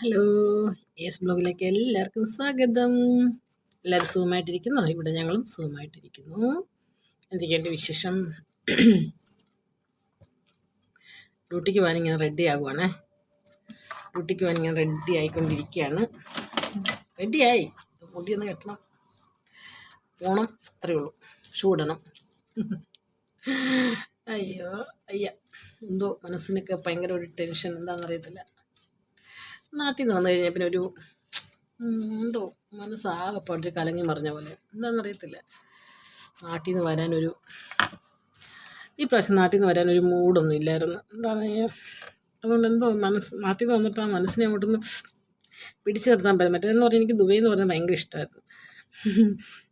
Hello S ബ്ലോഗിലേക്ക് എല്ലാവർക്കും സ്വാഗതം. എല്ലാവരും സുഖമായിട്ടിരിക്കുന്നു? ഇവിടെ ഞങ്ങളും സുഖമായിട്ടിരിക്കുന്നു. എന്തൊക്കെയുണ്ട് വിശേഷം? ഡ്യൂട്ടിക്ക് പോകാൻ ഇങ്ങനെ റെഡി ആകുവാണേ. ഡ്യൂട്ടിക്ക് പോകാൻ ഇങ്ങനെ റെഡി ആയിക്കൊണ്ടിരിക്കുകയാണ് റെഡിയായി മുടിയൊന്ന് കെട്ടണം. പോണം അത്രയേ ഉള്ളൂ. ഷൂ ഇടണം അയ്യോ അയ്യ. എന്തോ മനസ്സിനൊക്കെ ഭയങ്കര ഒരു ടെൻഷൻ എന്താണെന്നറിയത്തില്ല നാട്ടിൽ നിന്ന് വന്നു കഴിഞ്ഞാൽ പിന്നെ ഒരു എന്തോ മനസ്സാകപ്പാട്ട് കലങ്ങി മറിഞ്ഞ പോലെ. എന്താണെന്നറിയത്തില്ല നാട്ടിൽ നിന്ന് വരാനൊരു ഈ പ്രാവശ്യം നാട്ടിൽ നിന്ന് വരാനൊരു മൂഡൊന്നും ഇല്ലായിരുന്നു. എന്താണ് അതുകൊണ്ട് എന്തോ മനസ്സ് നാട്ടിൽ നിന്ന് വന്നിട്ട് ആ മനസ്സിനെ അങ്ങോട്ടൊന്ന് പിടിച്ചു നിർത്താൻ പറ്റും മറ്റേതെന്ന് പറഞ്ഞാൽ എനിക്ക് ദുബൈ എന്ന് പറഞ്ഞാൽ ഭയങ്കര ഇഷ്ടമായിരുന്നു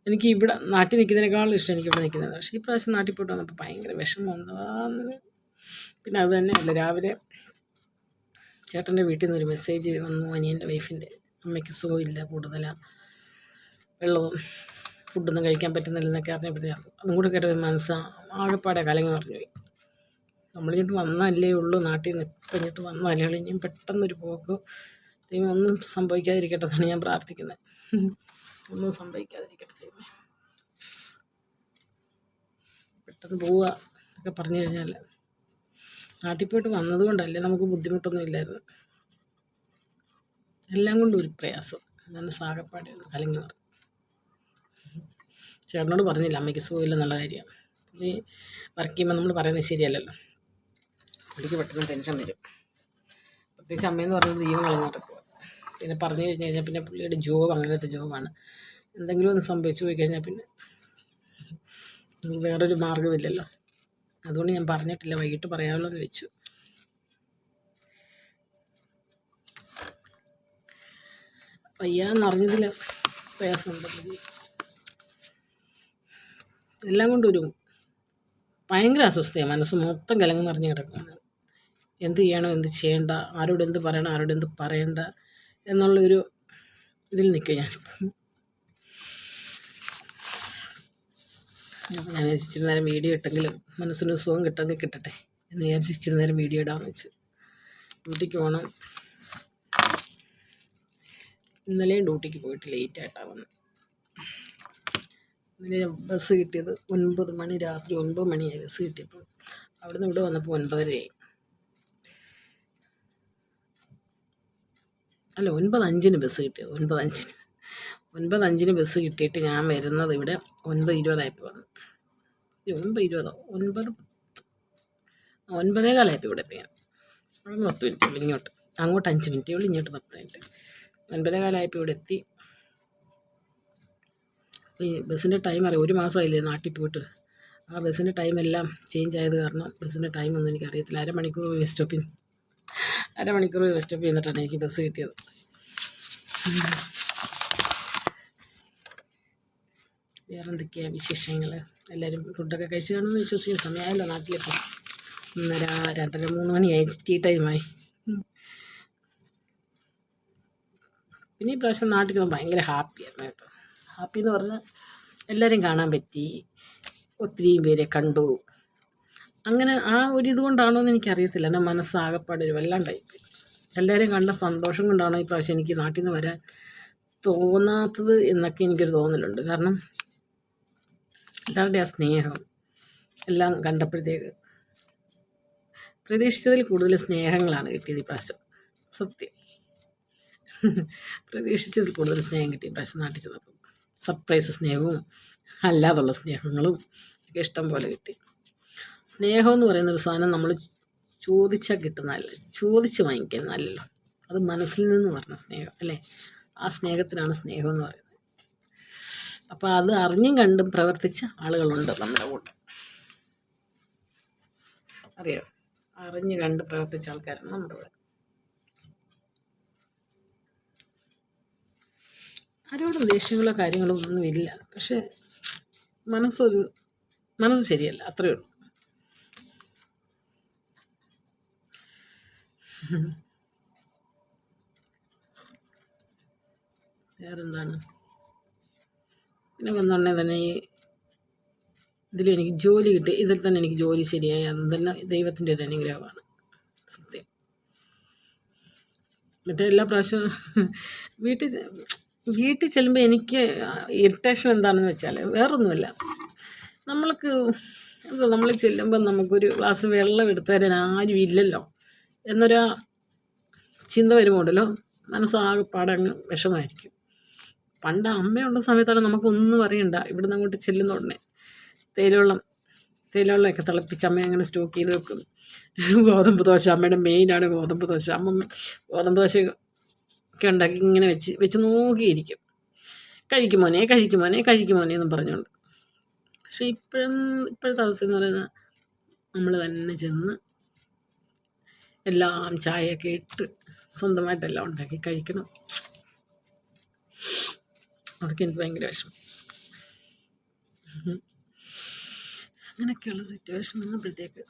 എനിക്ക് ഇവിടെ നാട്ടിൽ നിൽക്കുന്നതിനേക്കാളും ഇഷ്ടം എനിക്ക് ഇവിടെ നിൽക്കുന്നതാണ് പക്ഷേ ഈ പ്രാവശ്യം നാട്ടിൽ പോയിട്ട് വന്നപ്പോൾ ഭയങ്കര വിഷമം എന്താന്ന് പിന്നെ അത് തന്നെയല്ല രാവിലെ ചേട്ടന്റെ വീട്ടിൽ നിന്നൊരു മെസ്സേജ് വന്നു അനിയന്റെ വൈഫിന്റെ. അമ്മയ്ക്ക് സുഖമില്ല കൂടുതലാണ് വെള്ളവും ഫുഡൊന്നും കഴിക്കാൻ പറ്റുന്നില്ല പറ്റുന്നില്ലെന്നൊക്കെ അറിഞ്ഞപ്പോഴത്തേക്കും അതും കൂടെ കേട്ടപ്പോൾ മനസ്സാണ് ആകെപ്പാടെ കലങ്ങി പറഞ്ഞു പോയി. നമ്മളിങ്ങോട്ട് വന്നല്ലേ ഉള്ളൂ നാട്ടിൽ നിന്ന് ഇപ്പം ഇങ്ങോട്ട് വന്നല്ലേ ഉള്ളൂ. ഇനിയും പെട്ടെന്നൊരു പോക്ക്. ദൈവം ഒന്നും സംഭവിക്കാതിരിക്കട്ടെ എന്നാണ് ഞാൻ പ്രാർത്ഥിക്കുന്നത്. ഒന്നും സംഭവിക്കാതിരിക്കട്ടെ ദൈവം പെട്ടെന്ന് പോവുക എന്നൊക്കെ പറഞ്ഞു കഴിഞ്ഞാൽ നാട്ടിൽ പോയിട്ട് വന്നതുകൊണ്ടല്ലേ നമുക്ക് ബുദ്ധിമുട്ടൊന്നും ഇല്ലായിരുന്നു. എല്ലാം കൊണ്ടും ഒരു പ്രയാസം. അതാണ് സാകപ്പാടി കലങ്ങി മാറി ചേട്ടനോട് പറഞ്ഞില്ല അമ്മയ്ക്ക് സുഖമില്ല എന്നുള്ള കാര്യം. പുള്ളി വർക്ക് ചെയ്യുമ്പോൾ നമ്മൾ പറയുന്നത് ശരിയല്ലല്ലോ. പുള്ളിക്ക് പെട്ടെന്ന് ടെൻഷൻ വരും. പ്രത്യേകിച്ച് അമ്മയെന്ന് പറയുന്നത് ദൈവം കളഞ്ഞു നടക്കുക പിന്നെ പറഞ്ഞു കഴിഞ്ഞ് കഴിഞ്ഞാൽ പിന്നെ പുള്ളിയുടെ ജോബ് അങ്ങനത്തെ ജോബാണ് എന്തെങ്കിലും ഒന്ന് സംഭവിച്ചു പോയി കഴിഞ്ഞാൽ പിന്നെ വേറൊരു മാർഗമില്ലല്ലോ. അതുകൊണ്ട് ഞാൻ പറഞ്ഞിട്ടില്ല. വൈകിട്ട് പറയാമല്ലോ എന്ന് വെച്ചു വയ്യാന്നറിഞ്ഞതിൽ പ്രയാസമുണ്ട് പുള്ളി. എല്ലാം കൊണ്ടും ഒരു ഭയങ്കര അസ്വസ്ഥയാണ് മനസ്സ്. മൊത്തം കലങ്ങി നിറഞ്ഞു കിടക്കുകയാണ് എന്ത് ചെയ്യണം എന്ത് ചെയ്യേണ്ട ആരോട് എന്ത് പറയണം ആരോട് എന്ത് പറയണ്ട എന്നുള്ളൊരു ഇതിൽ നിൽക്കുക ഞാനിപ്പം അപ്പോൾ ഞാൻ വിചാരിച്ചിരുന്ന നേരം വീഡിയോ ഇട്ടെങ്കിലും മനസ്സിന് സുഖം കിട്ടെങ്കിൽ കിട്ടട്ടെ എന്ന് വിചാരിച്ച് ഇച്ചിരി നേരം വീഡിയോ ഇടാമെന്ന് വെച്ച്. ഡ്യൂട്ടിക്ക് പോകണം ഇന്നലെയും ഡ്യൂട്ടിക്ക് പോയിട്ട് ലേറ്റ് ആയിട്ടാണ് വന്നത് ഇന്നലെ ബസ് കിട്ടിയത് ഒൻപത് മണി രാത്രി ഒൻപത് മണിയായി ബസ് കിട്ടിയപ്പോൾ അവിടുന്ന് ഇവിടെ വന്നപ്പോൾ ഒൻപതരയായി. അല്ല ഒൻപത് അഞ്ചിന് ബസ് കിട്ടിയത് ഒൻപത് അഞ്ചിന്. ഒൻപത് അഞ്ചിന് ബസ് കിട്ടിയിട്ട് ഞാൻ വരുന്നത് ഇവിടെ ഒൻപത് ഇരുപതായപ്പോൾ വന്നു. ഒൻപത് ഇരുപതോ? ഒൻപത് പത്ത് ഒൻപതേ കാലമായപ്പോൾ ഇവിടെ എത്തി ഞാൻ. അവിടെ നിന്ന് പത്ത് മിനിറ്റ് ഉള്ളു ഇങ്ങോട്ട്. അങ്ങോട്ട് അഞ്ച് മിനിറ്റേ ഉള്ളു ഇങ്ങോട്ട് പത്ത് മിനിറ്റ്. ഒൻപതേ കാലമായപ്പോൾ ഇവിടെ എത്തി. ഈ ബസ്സിന്റെ ടൈം അറിയാം? ഒരു മാസമായില്ലേ നാട്ടിൽ പോയിട്ട്? ആ ബസ്സിന്റെ ടൈം എല്ലാം ചേഞ്ച് ആയത് കാരണം ബസ്സിന്റെ ടൈമൊന്നും എനിക്കറിയത്തില്ല അരമണിക്കൂർ ബസ് സ്റ്റോപ്പിൽ അരമണിക്കൂർ ബസ് സ്റ്റോപ്പ് നിന്നിട്ടാണ് എനിക്ക് ബസ് കിട്ടിയത്. വേറെ എന്തൊക്കെയാണ് വിശേഷങ്ങൾ എല്ലാവരും ഫുഡൊക്കെ കഴിച്ച് കാണുമെന്ന് വിശ്വസിക്കുന്ന. സമയമായല്ലോ നാട്ടിലിപ്പോൾ ഒന്നര രണ്ടര മൂന്ന് മണിയായി. ടീ ടൈമായി. പിന്നെ ഈ പ്രാവശ്യം നാട്ടിൽ ചെന്ന് ഭയങ്കര ഹാപ്പിയായിരുന്നു കേട്ടോ. ഹാപ്പി എന്ന് പറഞ്ഞാൽ എല്ലാവരെയും കാണാൻ പറ്റി. ഒത്തിരി പേരെ കണ്ടു. അങ്ങനെ ആ ഒരു ഇതുകൊണ്ടാണോ എന്ന് എനിക്കറിയത്തില്ല. എന്റെ മനസ്സാകപ്പാട് ഒരു വല്ലാണ്ടായിപ്പോയി എല്ലാവരെയും കണ്ട സന്തോഷം കൊണ്ടാണോ ഈ പ്രാവശ്യം എനിക്ക് നാട്ടിൽ നിന്ന് വരാൻ തോന്നാത്തത് എന്നൊക്കെ എനിക്കൊരു തോന്നലുണ്ട്. കാരണം എല്ലാവരുടെയും ആ സ്നേഹം എല്ലാം കണ്ടപ്പോഴത്തേക്ക് പ്രതീക്ഷിച്ചതിൽ കൂടുതൽ സ്നേഹങ്ങളാണ് കിട്ടിയത് ഈ പ്രാവശ്യം. സത്യം. പ്രതീക്ഷിച്ചതിൽ കൂടുതൽ സ്നേഹം കിട്ടി ഇപ്രാവശ്യം പ്രാവശ്യം നാട്ടിൽ ചെന്നപ്പോൾ സർപ്രൈസ് സ്നേഹവും അല്ലാതുള്ള സ്നേഹങ്ങളും ഒക്കെ ഇഷ്ടം പോലെ കിട്ടി. സ്നേഹം എന്ന് പറയുന്ന ഒരു സാധനം നമ്മൾ ചോദിച്ചാൽ കിട്ടുന്നതല്ല ചോദിച്ച് വാങ്ങിക്കുന്നതല്ലല്ലോ അത് മനസ്സിൽ നിന്ന് പറഞ്ഞ സ്നേഹം അല്ലേ? ആ സ്നേഹത്തിനാണ് സ്നേഹം എന്ന് പറയുന്നത്. അപ്പോൾ അത് അറിഞ്ഞും കണ്ടും പ്രവർത്തിച്ച ആളുകളുണ്ട് നമ്മുടെ കൂടെ അറിയാം? അറിഞ്ഞ് കണ്ട് പ്രവർത്തിച്ച ആൾക്കാരാണ് നമ്മുടെ കൂടെ. ആരോടും ദേഷ്യങ്ങളോ കാര്യങ്ങളോ ഒന്നുമില്ല. പക്ഷെ മനസ്സൊരു മനസ്സ് ശരിയല്ല അത്രയേ ഉള്ളൂ. വേറെന്താണ്? പിന്നെ വന്നുടനെ തന്നെ ഈ ഇതിൽ എനിക്ക് ജോലി കിട്ടി. ഇതിൽ തന്നെ എനിക്ക് ജോലി ശരിയായി. അതും തന്നെ ദൈവത്തിന്റെ ഒരു അനുഗ്രഹമാണ്. സത്യം. മറ്റേ എല്ലാ പ്രാവശ്യവും വീട്ടിൽ വീട്ടിൽ ചെല്ലുമ്പോൾ എനിക്ക് ഇറിറ്റേഷൻ എന്താണെന്ന് വെച്ചാൽ വേറൊന്നുമില്ല. നമ്മൾക്ക് എന്താ നമ്മൾ ചെല്ലുമ്പോൾ നമുക്കൊരു ഗ്ലാസ് വെള്ളം എടുത്തു തരാൻ ആരും ഇല്ലല്ലോ എന്നൊരു ചിന്ത വരുമ്പോണ്ടല്ലോ. മനസ്സാകെ പാടങ്ങ് വിഷമായിരിക്കും. പണ്ട് അമ്മയുള്ള സമയത്താണ് നമുക്കൊന്നും അറിയണ്ട. ഇവിടുന്ന് അങ്ങോട്ട് ചെല്ലുന്ന ഉടനെ. തേയിലവെള്ളം തേയിലവെള്ളമൊക്കെ തിളപ്പിച്ച് അമ്മ അങ്ങനെ സ്റ്റോക്ക് ചെയ്ത് വെക്കും. ഗോതമ്പ് ദോശ അമ്മയുടെ മെയിനാണ് ഗോതമ്പ് ദോശ. അമ്മ ഗോതമ്പ് ദോശ ഒക്കെ ഉണ്ടാക്കി ഇങ്ങനെ വെച്ച് വെച്ച് നോക്കിയിരിക്കും. കഴിക്കും മോനെ കഴിക്കും മോനെ കഴിക്കും മോനെ എന്നും പറഞ്ഞുകൊണ്ട്. പക്ഷേ ഇപ്പോഴും ഇപ്പോഴത്തെ അവസ്ഥ എന്ന് പറയുന്നത് നമ്മൾ തന്നെ ചെന്ന് എല്ലാം ചായയൊക്കെ ഇട്ട് സ്വന്തമായിട്ടെല്ലാം ഉണ്ടാക്കി കഴിക്കണം. അതൊക്കെ എനിക്ക് ഭയങ്കര വിഷമം. അങ്ങനെയൊക്കെയുള്ള സിറ്റുവേഷൻ വന്നപ്പോഴത്തേക്ക്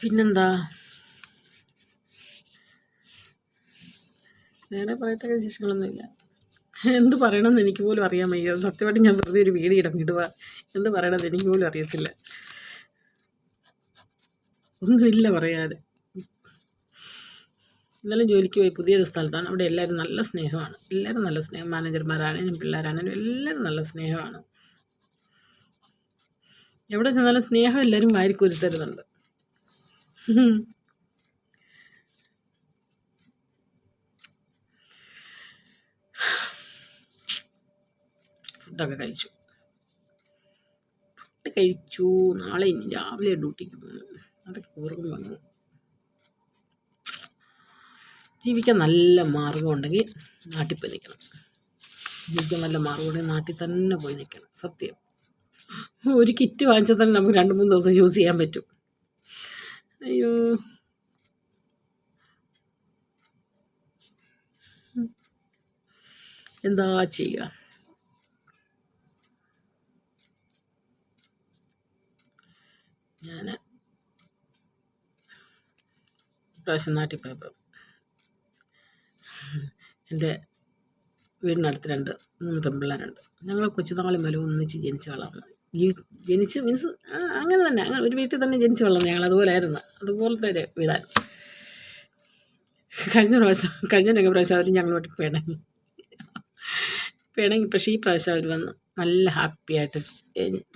പിന്നെന്താ? വേറെ പറയത്തക്ക വിശേഷങ്ങളൊന്നുമില്ല. എന്ത് പറയണമെന്ന് എനിക്ക് പോലും അറിയാൻ വയ്യ. സത്യമായിട്ട് ഞാൻ വെറുതെ ഒരു വീഡിയോ ഇടം ഇടുക എന്ത് പറയണമെന്ന് എനിക്ക് പോലും അറിയത്തില്ല. ഒന്നുമില്ല പറയാതെ ഇന്നലെ ജോലിക്ക് പോയി പുതിയൊരു സ്ഥലത്താണ്. അവിടെ എല്ലാവരും നല്ല സ്നേഹമാണ്. എല്ലാവരും നല്ല സ്നേഹം. മാനേജർമാരാണേലും പിള്ളേരാണേലും എല്ലാവരും നല്ല സ്നേഹമാണ്. എവിടെ ചെന്നാലും സ്നേഹം എല്ലാവരും വാരിക്കുരുത്തരുന്നുണ്ട് ഫുഡൊക്കെ കഴിച്ചു. ഫുഡ് കഴിച്ചു. നാളെ ഇനി രാവിലെ ഡ്യൂട്ടിക്ക് പോകണം അതൊക്കെ ഓർക്കുമ്പോൾ വന്നത് ജീവിക്കാൻ നല്ല മാർഗം ഉണ്ടെങ്കിൽ നാട്ടിൽ പോയി നിൽക്കണം. ജീവിക്കാൻ നല്ല മാർഗം ഉണ്ടെങ്കിൽ നാട്ടിൽ തന്നെ പോയി നിൽക്കണം. സത്യം. ഒരു കിറ്റ് വാങ്ങിച്ചാൽ തന്നെ നമുക്ക് രണ്ട് മൂന്ന് ദിവസം യൂസ് ചെയ്യാൻ പറ്റും. അയ്യോ. എന്താ ചെയ്യുക ഞാൻ പ്രാവശ്യം നാട്ടിൽ പോയപ്പോൾ എന്റെ വീടിനടുത്ത് രണ്ട് മൂന്ന് പെൺപിള്ളേരുണ്ട് ഞങ്ങൾ കൊച്ചുനാളി മുതൽ ഒന്നിച്ച് ജനിച്ച വളർന്നു ജീവി ജനിച്ച് മീൻസ് അങ്ങനെ തന്നെ. അങ്ങനെ ഒരു വീട്ടിൽ തന്നെ ജനിച്ച് വളർന്നു ഞങ്ങൾ. അതുപോലെ ആയിരുന്നു. അതുപോലത്തെ ഒരു വീടാണ് കഴിഞ്ഞ പ്രാവശ്യം കഴിഞ്ഞ രംഗ പ്രാവശ്യം അവർ ഞങ്ങളോട്ട് പിണങ്ങി. പിണങ്ങി. പക്ഷേ ഈ പ്രാവശ്യം അവർ വന്ന് നല്ല ഹാപ്പിയായിട്ട്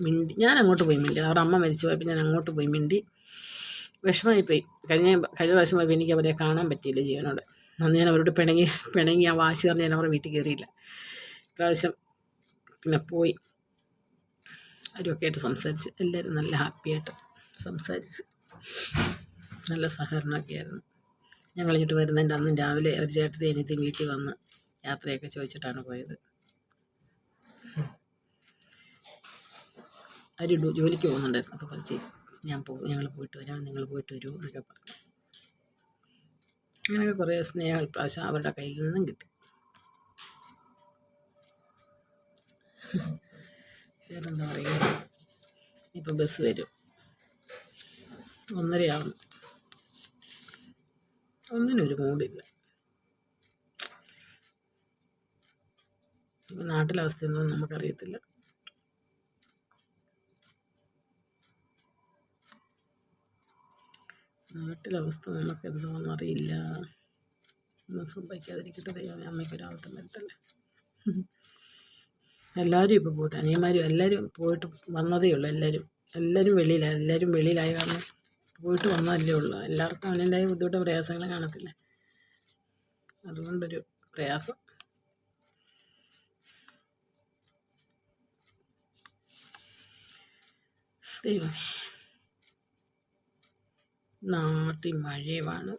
മിണ്ടി ഞാൻ അങ്ങോട്ട് പോയി മിണ്ടി. അവരുടെ അമ്മ മരിച്ചു പോയപ്പോൾ ഞാൻ അങ്ങോട്ട് പോയി മിണ്ടി. വിഷമമായി പോയി കഴിഞ്ഞ കഴിഞ്ഞ പ്രാവശ്യം പോയപ്പോൾ എനിക്ക് അവരെ കാണാൻ പറ്റിയില്ല ജീവനോട്. അന്ന് ഞാൻ അവരോട് പിണങ്ങി പിണങ്ങി ആ വാശി പറഞ്ഞ് ഞാൻ അവരുടെ വീട്ടിൽ കയറിയില്ല. പ്രാവശ്യം പിന്നെ പോയി. അവരൊക്കെ ആയിട്ട് സംസാരിച്ച് എല്ലാവരും നല്ല ഹാപ്പിയായിട്ട് സംസാരിച്ച്. നല്ല സഹകരണമൊക്കെ ആയിരുന്നു ഞങ്ങൾ ഇങ്ങോട്ട് വരുന്നതിന്റെ അന്നും രാവിലെ ഒരു ചേട്ടത്തി അനിയത്തി വീട്ടിൽ വന്ന് യാത്രയൊക്കെ ചോദിച്ചിട്ടാണ് പോയത്. അവർ ജോലിക്ക് പോകുന്നുണ്ടായിരുന്നു. അപ്പോൾ പറഞ്ഞു ചേച്ചി ഞാൻ പോകും ഞങ്ങൾ പോയിട്ട് വരാം നിങ്ങൾ പോയിട്ട് വരൂ എന്നൊക്കെ പറഞ്ഞു. അങ്ങനെയൊക്കെ കുറേ സ്നേഹം ഇപ്രാവശ്യം അവരുടെ കയ്യിൽ നിന്നും കിട്ടി. വേറെന്താ പറയുക? ഇപ്പം ബസ് വരും. ഒന്നരയാവും ഒന്നിനും ഒരു മൂടില്ല. ഇപ്പം നാട്ടിലെ അവസ്ഥയൊന്നും നമുക്കറിയത്തില്ല. നാട്ടിലെ അവസ്ഥ നമുക്ക് എന്താണെന്നറിയില്ല ഒന്നും സംഭവിക്കാതിരിക്കട്ടെ. ദൈവമേ അമ്മയ്ക്കൊരു ആവത്തം വരുത്തല്ലേ എല്ലാവരും ഇപ്പോൾ പോയിട്ട് അനിയന്മാരും എല്ലാവരും പോയിട്ട് വന്നതേ ഉള്ളൂ. എല്ലാവരും എല്ലാവരും വെളിയിലായി എല്ലാവരും വെളിയിലായി കാരണം പോയിട്ട് വന്നതല്ലേ ഉള്ളൂ. എല്ലാവർക്കും അവനേതായ ബുദ്ധിമുട്ട് പ്രയാസങ്ങൾ കാണത്തില്ല. അതുകൊണ്ടൊരു പ്രയാസം. ദൈവമേ. നാട്ടിൽ മഴയുമാണ്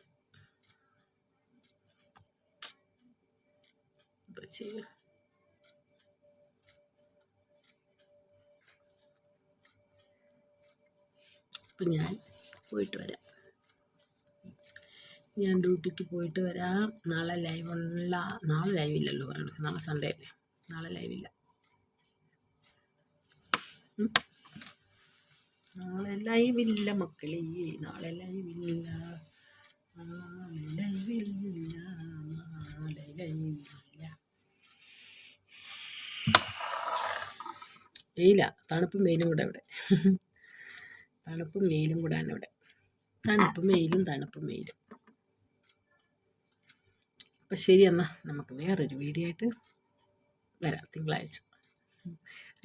ഞാൻ പോയിട്ട് വരാം. ഞാൻ ഡ്യൂട്ടിക്ക് പോയിട്ട് വരാം. നാളെ ലൈവുള്ള നാളെ ലൈവില്ലല്ലോ പറയണത് നാളെ സൺഡേ അല്ലേ? നാളെ ലൈവില്ല. നാളെ ലൈവില്ല മക്കളെ. നാളെ ലൈവില്ല. നാളെ ലൈവില്ല. നാളെ ലൈവില്ല. വെയില. തണുപ്പും വെയിലും കൂടെ ഇവിടെ. തണുപ്പും വെയിലും കൂടാണ് ഇവിടെ. തണുപ്പും വെയിലും തണുപ്പും വെയിലും. അപ്പം ശരി എന്നാൽ നമുക്ക് വേറൊരു വീഡിയോ ആയിട്ട് വരാം. തിങ്കളാഴ്ച.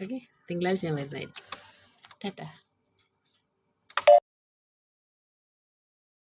ഓക്കെ? തിങ്കളാഴ്ച ഞാൻ വരുന്നതായിരിക്കും. ടാറ്റാ.